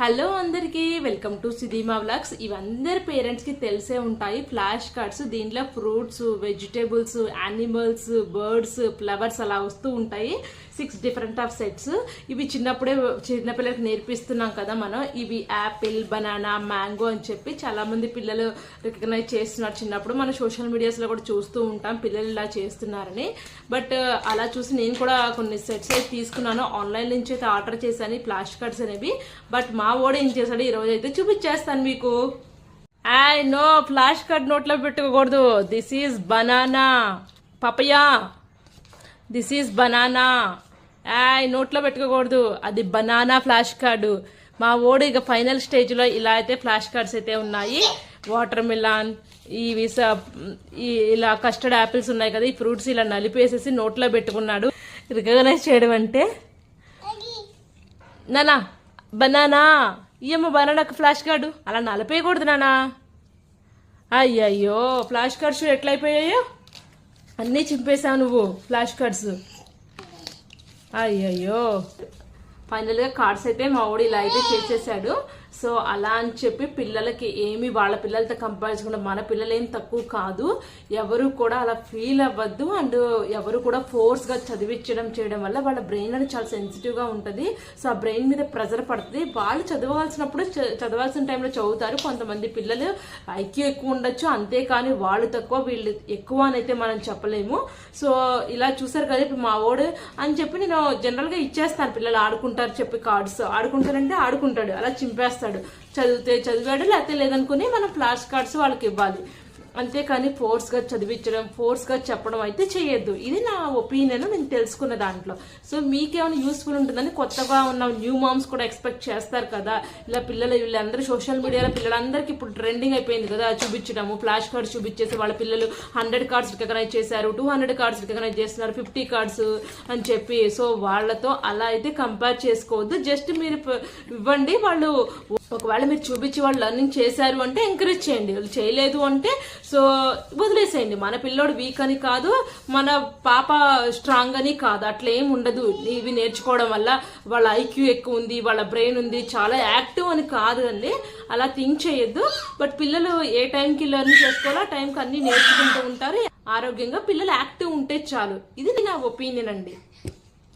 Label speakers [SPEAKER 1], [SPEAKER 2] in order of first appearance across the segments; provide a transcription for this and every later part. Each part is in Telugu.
[SPEAKER 1] హలో అందరికీ వెల్కమ్ టు సిదిమా వ్లాగ్స్. ఇవందరి పేరెంట్స్కి తెలిసే ఉంటాయి. ఫ్లాష్ కార్డ్స్ దీంట్లో fruits vegetables animals birds flowers అలా వస్తూ ఉంటాయి. సిక్స్ డిఫరెంట్ ఆఫ్ సెట్స్ ఇవి చిన్నప్పుడే చిన్నపిల్లలకి నేర్పిస్తున్నాం కదా మనం. ఇవి యాపిల్ బనానా మ్యాంగో అని చెప్పి చాలామంది పిల్లలు రికగ్నైజ్ చేస్తున్నారు చిన్నప్పుడు. మనం సోషల్ మీడియాస్లో కూడా చూస్తూ ఉంటాం పిల్లలు ఇలా చేస్తున్నారని. బట్ అలా చూసి నేను కూడా కొన్ని సెట్స్ అయితే తీసుకున్నాను. ఆన్లైన్ నుంచి అయితే ఆర్డర్ చేశాను ఫ్లాష్ కార్డ్స్ అనేవి. బట్ మా ఓడి ఏం చేశాడు? ఈరోజు అయితే చూపించేస్తాను మీకు. ఐ నో ఫ్లాష్ కార్డ్ నోట్లో పెట్టుకోకూడదు. This is banana papaya this is banana I నోట్లో పెట్టుకోకూడదు. అది బనానా ఫ్లాష్ కార్డు. మా ఓడి ఇక ఫైనల్ స్టేజ్లో ఇలా అయితే ఫ్లాష్ కార్డ్స్ అయితే ఉన్నాయి. వాటర్ మిలాన్ ఇవి ఇలా కస్టర్డ్ యాపిల్స్ ఉన్నాయి కదా ఈ ఫ్రూట్స్ ఇలా నలిపేసేసి నోట్లో పెట్టుకున్నాడు. రికగ్నైజ్ చేయడం అంటే? నానా బనానా ఇయ్యమ్మ బనానాకు ఫ్లాష్ కార్డు. అలా నలపేయకూడదు నానా. అయ్యయ్యో ఫ్లాష్ కార్డ్స్ ఎట్లయిపోయాయో? అన్నీ చింపేశావు నువ్వు ఫ్లాష్ కార్డ్స్. అయ్యయ్యో. ఫైనల్గా కార్డ్స్ అయితే మా వాడు ఇలా అయితే చేసేసాడు. సో అలా అని చెప్పి పిల్లలకి ఏమి వాళ్ళ పిల్లలతో కంపేర్ చేసుకుంటే మన పిల్లలేం తక్కువ కాదు. ఎవరు కూడా అలా ఫీల్ అవ్వద్దు. అండ్ ఎవరు కూడా ఫోర్స్గా చదివించడం చేయడం వల్ల వాళ్ళ బ్రెయిన్ అనేది చాలా సెన్సిటివ్గా ఉంటుంది. సో ఆ బ్రెయిన్ మీద ప్రెజర్ పడుతుంది. వాళ్ళు చదవాల్సినప్పుడు చ- చదవాల్సిన టైంలో చదువుతారు. కొంతమంది పిల్లలు ఐక్యూ ఎక్కువ ఉండొచ్చు. అంతేకాని వాళ్ళు తక్కువ వీళ్ళు ఎక్కువ అని అయితే మనం చెప్పలేము. సో ఇలా చూసారు కదా ఇప్పుడు మా వాడు అని చెప్పి నేను జనరల్గా ఇచ్చేస్తాను. పిల్లలు ఆడుకుంటారు చెప్పి కార్డ్స్ ఆడుకుంటారంటే ఆడుకుంటాడు. అలా చింపేస్తాను చేస్తాడు. చదివితే చదివాడు లేకపోతే లేదనుకుని మనం ఫ్లాష్ కార్డ్స్ వాళ్ళకి ఇవ్వాలి. అంతేకాని ఫోర్స్గా చదివించడం ఫోర్స్గా చెప్పడం అయితే చేయొద్దు. ఇది నా ఒపీనియన్ నేను తెలుసుకున్న దాంట్లో. సో మీకేమైనా యూస్ఫుల్ ఉంటుందని కొత్తగా ఉన్న న్యూ మామ్స్ కూడా ఎక్స్పెక్ట్ చేస్తారు కదా. ఇలా పిల్లలు వీళ్ళందరూ సోషల్ మీడియాలో పిల్లలందరికీ ఇప్పుడు ట్రెండింగ్ అయిపోయింది కదా. చూపించడము ఫ్లాష్ కార్డ్స్ చూపించేసి వాళ్ళ పిల్లలు హండ్రెడ్ కార్డ్స్ రికగ్నైజ్ చేశారు టూ హండ్రెడ్ కార్డ్స్ రికగ్నైజ్ చేస్తున్నారు ఫిఫ్టీ కార్డ్స్ అని చెప్పి. సో వాళ్ళతో అలా అయితే కంపేర్ చేసుకోవద్దు. జస్ట్ మీరు ఇవ్వండి వాళ్ళు ఒకవేళ మీరు చూపించి వాళ్ళు లర్నింగ్ చేశారు అంటే ఎంకరేజ్ చేయండి. వాళ్ళు చేయలేదు అంటే సో వదిలేసేయండి. మన పిల్లోడు వీక్ అని కాదు మన పాప స్ట్రాంగ్ అని కాదు. అట్లా ఏం ఉండదు. ఇవి నేర్చుకోవడం వల్ల వాళ్ళ ఐక్యూ ఎక్కువ ఉంది వాళ్ళ బ్రెయిన్ ఉంది చాలా యాక్టివ్ అని కాదు అండి. అలా థింక్ చేయొద్దు. బట్ పిల్లలు ఏ టైంకి లెర్న్ చేసుకోవాలో ఆ టైంకి అన్ని నేర్చుకుంటూ ఉంటారు. ఆరోగ్యంగా పిల్లలు యాక్టివ్ ఉంటే చాలు. ఇది నా ఒపీనియన్ అండి.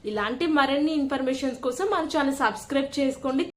[SPEAKER 1] ఇలాంటి మరిన్ని ఇన్ఫర్మేషన్స్ కోసం మన ఛానల్ సబ్స్క్రైబ్ చేసుకోండి.